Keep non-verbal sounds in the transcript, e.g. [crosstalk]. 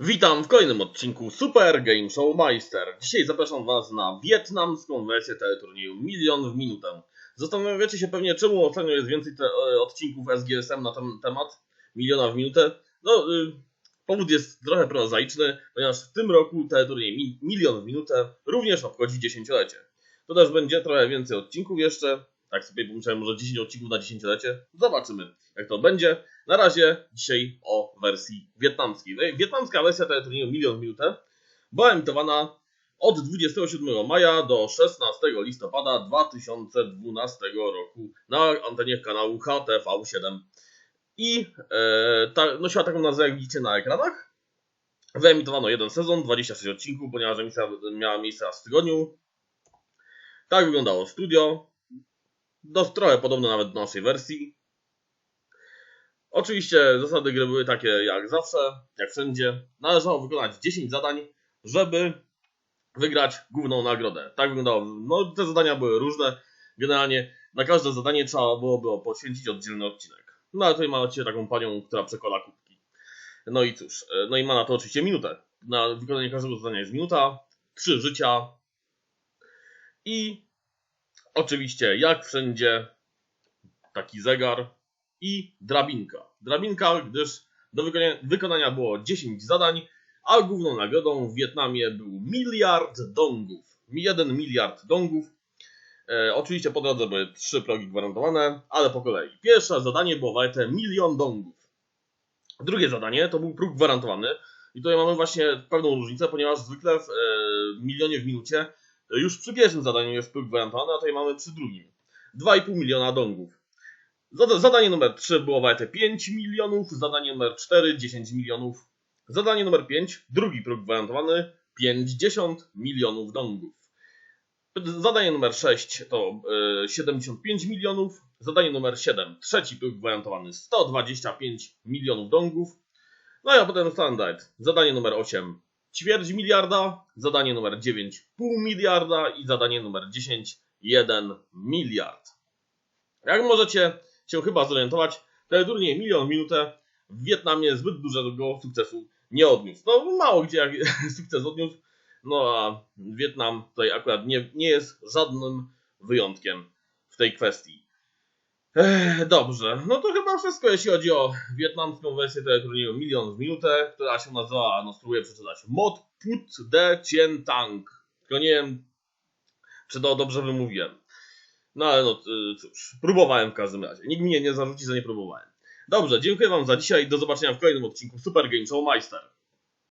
Witam w kolejnym odcinku Super Game Show Meister. Dzisiaj zapraszam Was na wietnamską wersję teleturnieju Milion w minutę. Zastanawiacie się pewnie, czemu ostatnio jest więcej e, odcinków SGSM na ten temat Miliona w minutę. No, y, powód jest trochę prozaiczny, ponieważ w tym roku teleturniej mi, Milion w minutę również obchodzi dziesięciolecie. To też będzie trochę więcej odcinków jeszcze. Tak sobie pomyślałem, może 10 odcinków na dziesięciolecie. Zobaczymy, jak to będzie. Na razie dzisiaj o wersji wietnamskiej. No Wietnamska wersja teleturnieju Milion w Minutę była emitowana od 27 maja do 16 listopada 2012 roku na antenie kanału HTV7. I e, ta, nosiła taką nazwę, jak widzicie na ekranach. Wyemitowano jeden sezon, 26 odcinków, ponieważ emisja miała miejsce raz w tygodniu. Tak wyglądało studio. Do, trochę podobne nawet do naszej wersji. Oczywiście zasady gry były takie jak zawsze, jak wszędzie. Należało wykonać 10 zadań, żeby wygrać główną nagrodę. Tak wyglądało. No, te zadania były różne. Generalnie na każde zadanie trzeba byłoby poświęcić oddzielny odcinek. No ale tutaj macie taką panią, która przekłada kubki. No i cóż, no i ma na to oczywiście minutę. Na wykonanie każdego zadania jest minuta, trzy życia i oczywiście jak wszędzie taki zegar i drabinka. Drabinka, gdyż do wykonania, było 10 zadań, a główną nagrodą w Wietnamie był miliard dongów. 1 miliard dongów. E, oczywiście po drodze były trzy progi gwarantowane, ale po kolei. Pierwsze zadanie było warte milion dongów. Drugie zadanie to był próg gwarantowany. I tutaj mamy właśnie pewną różnicę, ponieważ zwykle w e, milionie w minucie e, już przy pierwszym zadaniu jest próg gwarantowany, a tutaj mamy przy drugim. 2,5 miliona dongów. Zadanie numer 3 było warte 5 milionów, zadanie numer 4 10 milionów. Zadanie numer 5, drugi próg gwarantowany, 50 milionów dongów. Zadanie numer 6 to y, 75 milionów. Zadanie numer 7, trzeci próg gwarantowany, 125 milionów dongów. No i a potem standard. Zadanie numer 8, ćwierć miliarda. Zadanie numer 9, pół miliarda. I zadanie numer 10, 1 miliard. Jak możecie się chyba zorientować, teleturniej milion minutę w Wietnamie zbyt dużego sukcesu nie odniósł. No mało gdzie jak [laughs] sukces odniósł, no a Wietnam tutaj akurat nie, nie jest żadnym wyjątkiem w tej kwestii. Ech, dobrze, no to chyba wszystko jeśli chodzi o wietnamską wersję teleturnieju Milion w minutę, która się nazywa, no spróbuję przeczytać, Mod Put De Chien Tang. Tylko nie wiem, czy to dobrze wymówiłem. No ale no cóż, próbowałem w każdym razie. Nikt mnie nie zarzuci, że nie próbowałem. Dobrze, dziękuję Wam za dzisiaj. Do zobaczenia w kolejnym odcinku Super Game Show Meister.